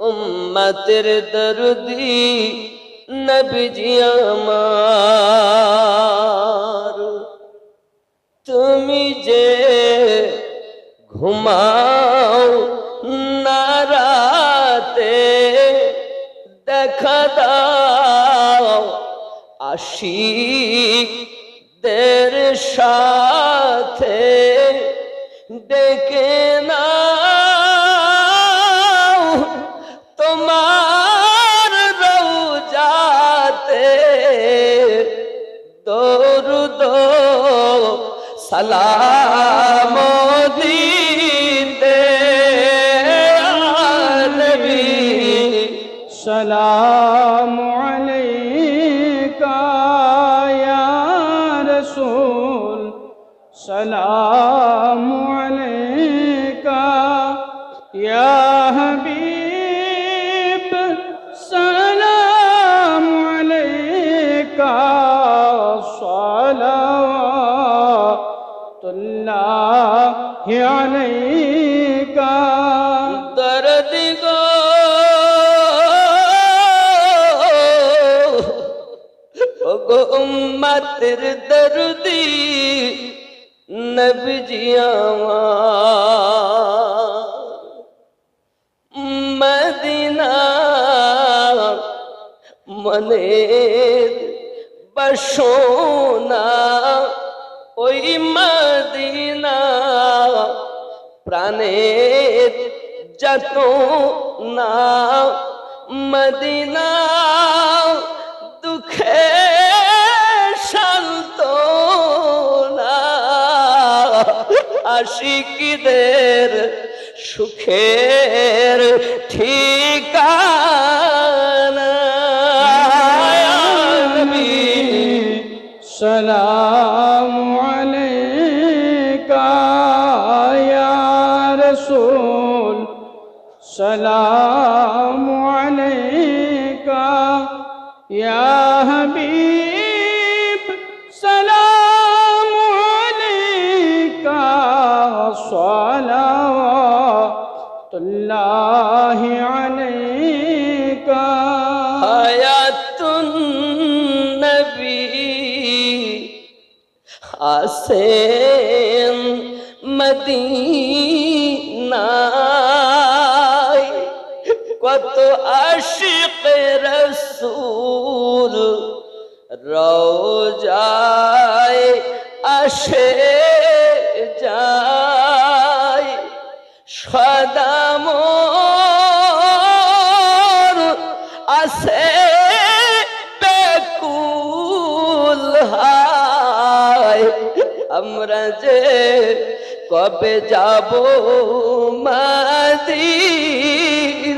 উম্মতের দরদি নবীজি আমার। তুমি যে ঘুমাও না রাতে দেখা দাও আশিক দের সাথে ডেকে না তোমার রৌজাতে দরুদ সালাম দিতে নবী সালাম আলাইকা ইয়া রাসূল। সালাম عليك দরদ গো ওগো উম্মতের দরদি নবজি আমার মদিনা মনের বসোনা প্রাণের যত না মদিনা দুঃখে শান্ত আশিকিদের সুখের ঠিকানা سلام علیکہ یا حبیب سلام علیکہ صلوات اللہ علیکہ حیات النبی حسین مدینہ. কত আশিক রসুল রোজায় আসে যায় সদাম আছে বেকুল আমরা যে কবে যাব নবী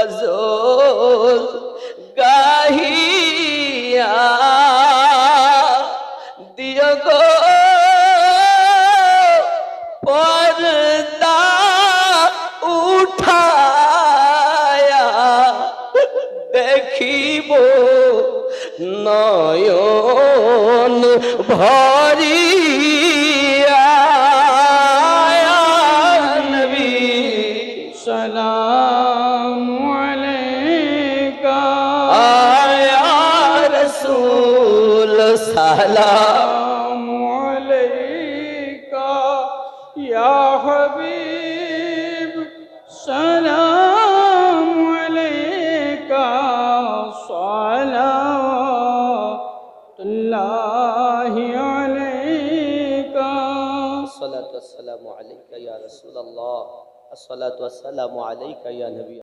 গজল গাহিয়া দিয় গো পর্দা উঠায়া দেখিব নয়ন ভরিয়া। السلام عليك يا حبيب. سلام عليك صلوات الله عليك. الصلاة والسلام عليك يا رسول الله. الصلاة والسلام عليك يا نبي